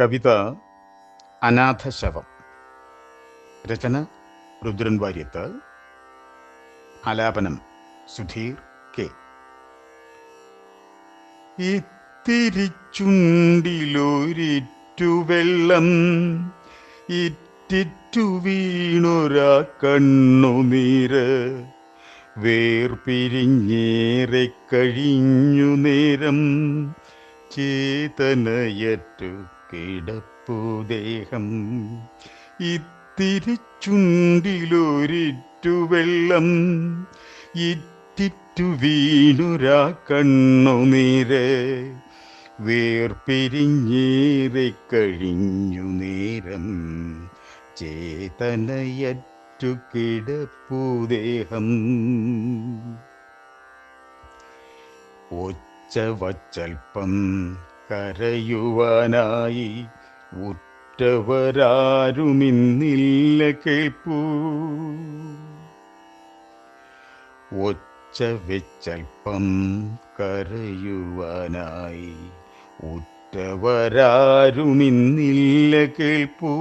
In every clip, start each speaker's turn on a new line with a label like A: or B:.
A: കവിത അനാഥശവം. രചന രുദ്രൻ വാര്യത്ത് ആലാപനം സുധീർ കെ. ഇത്തിരിച്ചുണ്ടിലൊരിറ്റു വെള്ളം ഇറ്റിറ്റു വീണൊരാ കണ്ണുനീര് വേർപിരിഞ്ഞേറെ കഴിഞ്ഞു നേരം ചേതനയറ്റു കിടപ്പു ദേഹം. ഇത്തിരിച്ചുണ്ടിലൊരിറ്റു വെള്ളം. ഇറ്റിറ്റു വീണുരാ കണ്ണുനീര് വേർപിരിഞ്ഞേറെ കഴിഞ്ഞു നേരം. ചേതനയറ്റു കിടപ്പു ദേഹം. ഒച്ച വച്ചൽപ്പം കരയുവാനായി ഉറ്റവരാരുമിന്നില്ല കേൾപ്പൂ. ഒച്ച വെച്ചൽപ്പം കരയുവാനായി ഉറ്റവരാരുമിന്നില്ല കേൾപ്പൂ.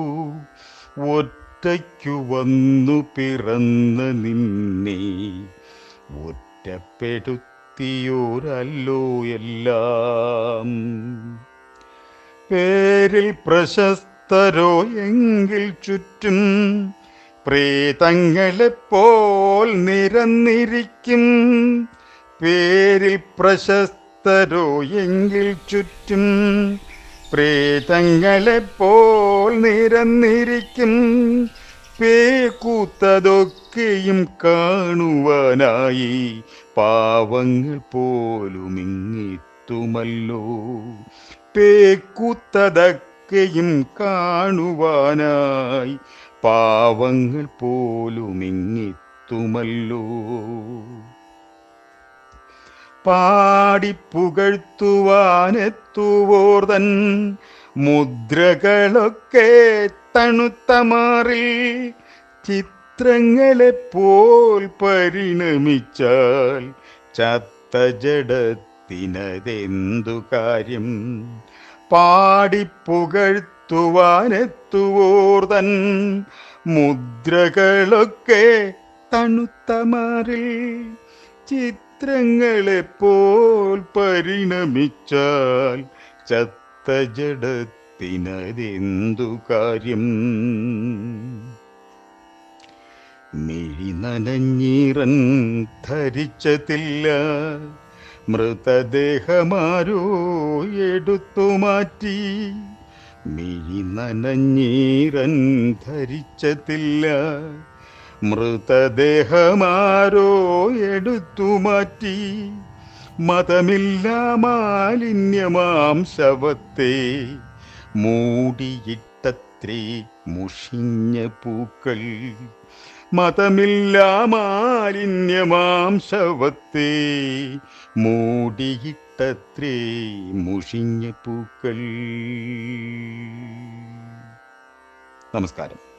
A: ഒറ്റയ്ക്കു വന്നു പിറന്ന നിന്നെ ഒറ്റപ്പെടുത്തിയോരല്ലോ എല്ലാം. പേരിൽ പ്രശസ്തരോ എങ്കിൽ ചുറ്റും പ്രേതങ്ങളെപ്പോൽ നിരന്നിരിക്കും. പേരിൽ പ്രശസ്തരോ എങ്കിൽ ചുറ്റും പ്രേതങ്ങളെപ്പോൽ നിരന്നിരിക്കും. പേക്കൂത്തതൊക്കെയും കാണുവാനായി പാവങ്ങൾ പോലും ഇങ്ങിത്തുമല്ലോ. പേക്കൂത്തതൊക്കെയും കാണുവാനായി പാവങ്ങൾ പോലും ഇങ്ങിത്തുമല്ലോ. പാടിപ്പുകഴ്ത്തുവാനെത്തുവോർ തൻ മുദ്രകളൊക്കെ തണുത്ത മാറിൽ ചിത്രങ്ങളെപ്പോൽ പരിണമിച്ചാൽ ചത്ത ജഡത്തിനതെന്തു കാര്യം? പാടിപ്പുകഴ്ത്തുവാനെത്തുവോർ തൻ മുദ്രകളൊക്കെ തണുത്ത മാറിൽ ചിത്രങ്ങളെപ്പോൽ പരിണമിച്ചാൽ ചത്ത ജഡത്തിനതെന്തു കാര്യം? മിഴി നനഞ്ഞീറൻ ധരിച്ചതില്ല. മൃതദേഹമാരോ എടുത്തു മാറ്റി. മിഴി നനഞ്ഞീറൻ ധരിച്ചതില്ല. മൃതദേഹമാരോ എടുത്തു മാറ്റി. മതമില്ല മാലിന്യമാം ശവത്തെ മൂടിയിട്ടത്രേ മുഷിഞ്ഞ പൂക്കൾ. മതമില്ല മാലിന്യമാം ശവത്തെ മൂടിയിട്ടത്രേ മുഷിഞ്ഞ പൂക്കൾ. നമസ്കാരം.